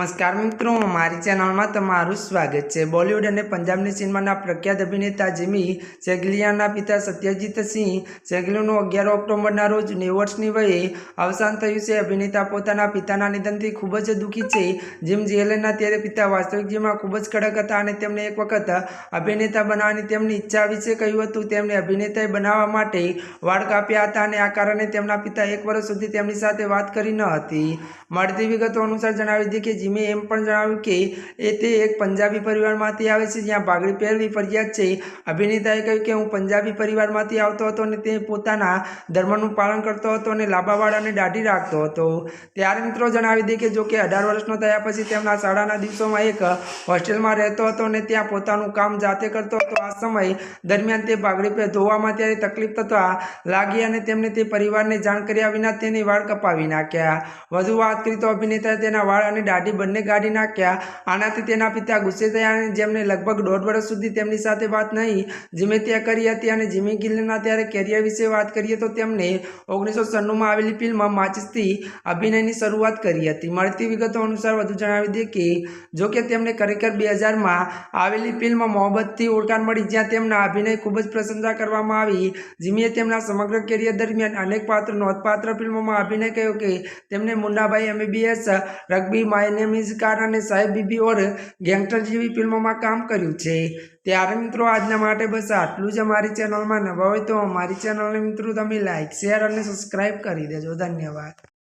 નમસ્કાર મિત્રો, મારી ચેનલમાં તમારું સ્વાગત છે. બોલિવૂડ અને પંજાબની સિનેમાના પ્રખ્યાત અભિનેતા જીમી સેગલિયાના પિતા સત્યજીત સિંહ સેગલીનું અગિયાર ઓક્ટોબરના રોજ નેવ વર્ષની વયે અવસાન થયું છે. અભિનેતા પોતાના પિતાના નિધનથી ખૂબ જ દુઃખી છે. જીમ જેલના ત્યારે પિતા વાસ્તવિક જીવનમાં ખૂબ જ કડક હતા અને તેમને એક વખત અભિનેતા બનાવવાની તેમની ઈચ્છા વિશે કહ્યું હતું. તેમણે અભિનેતા બનાવવા માટે વાળ કાપ્યા હતા અને આ કારણે તેમના પિતા એક વર્ષ સુધી તેમની સાથે વાત કરી ન હતી. મળતી વિગતો અનુસાર જણાવી દીધી કે જીમે એમ પણ જણાવ્યું કે એ તે એક પંજાબી પરિવારમાંથી આવે છે, જ્યાં પાઘડી પહેરવી ફરજિયાત છે. અભિનેતાએ કહ્યું કે હું પંજાબી પરિવારમાંથી આવતો હતો અને તે પોતાના ધર્મનું પાલન કરતો હતો અને લાંબાવાળાને દાઢી રાખતો હતો. ત્યારે મિત્રો જણાવી દે કે જો કે અઢાર વર્ષનો થયા પછી તેમના શાળાના દિવસોમાં એક હોસ્ટેલમાં રહેતો હતો અને ત્યાં પોતાનું કામ જાતે કરતો હતો. આ સમય દરમિયાન તે પાઘડી પર ધોવામાં ત્યારે તકલીફ થતા લાગી અને તેમને તે પરિવારને જાણ કર્યા વિના તેની વાળ કપાવી નાખ્યા. વધુ વાત કરી તો અભિનેતાએ તેના વાળ અને દાઢી બંને કાઢી નાખ્યા. આનાથી તેના પિતા ગુસ્સે થયા અને જેમને લગભગ દોઢ વર્ષ સુધી તેમની સાથે વાત નહીં, જીમે ત્યાં કરી હતી અને જીમી ગિલના ત્યારે કેરિયર વિશે વાત કરીએ તો તેમને ઓગણીસો સન્નુમાં આવેલી ફિલ્મ માચિસથી અભિનયની શરૂઆત કરી હતી. મળતી વિગતો અનુસાર વધુ જણાવી દે કે, જો કે તેમને ખરેખર બે હજારમાં આવેલી ફિલ્મ મોહબ્બતથી ઓળખાણ મળી, જ્યાં તેમના અભિનય ખૂબ જ પ્રશંસા કરવામાં આવી. જીમીએ તેમના સમગ્ર કેરિયર દરમિયાન અનેક પાત્ર નોંધપાત્ર ફિલ્મોમાં અભિનય કર્યો કે, તેમને Munnabhai MBBS, rugby, my name is અને સાહેબ બીબી ઓર ગેંગસ્ટર જેવી ફિલ્મોમાં કામ કર્યું છે. ત્યારે મિત્રો આજના માટે બસ આટલું જ અમારી ચેનલમાં નવા હોય તો અમારી ચેનલને મિત્રો તમે લાઇક શેર અને સબસ્ક્રાઈબ કરી દેજો. ધન્યવાદ.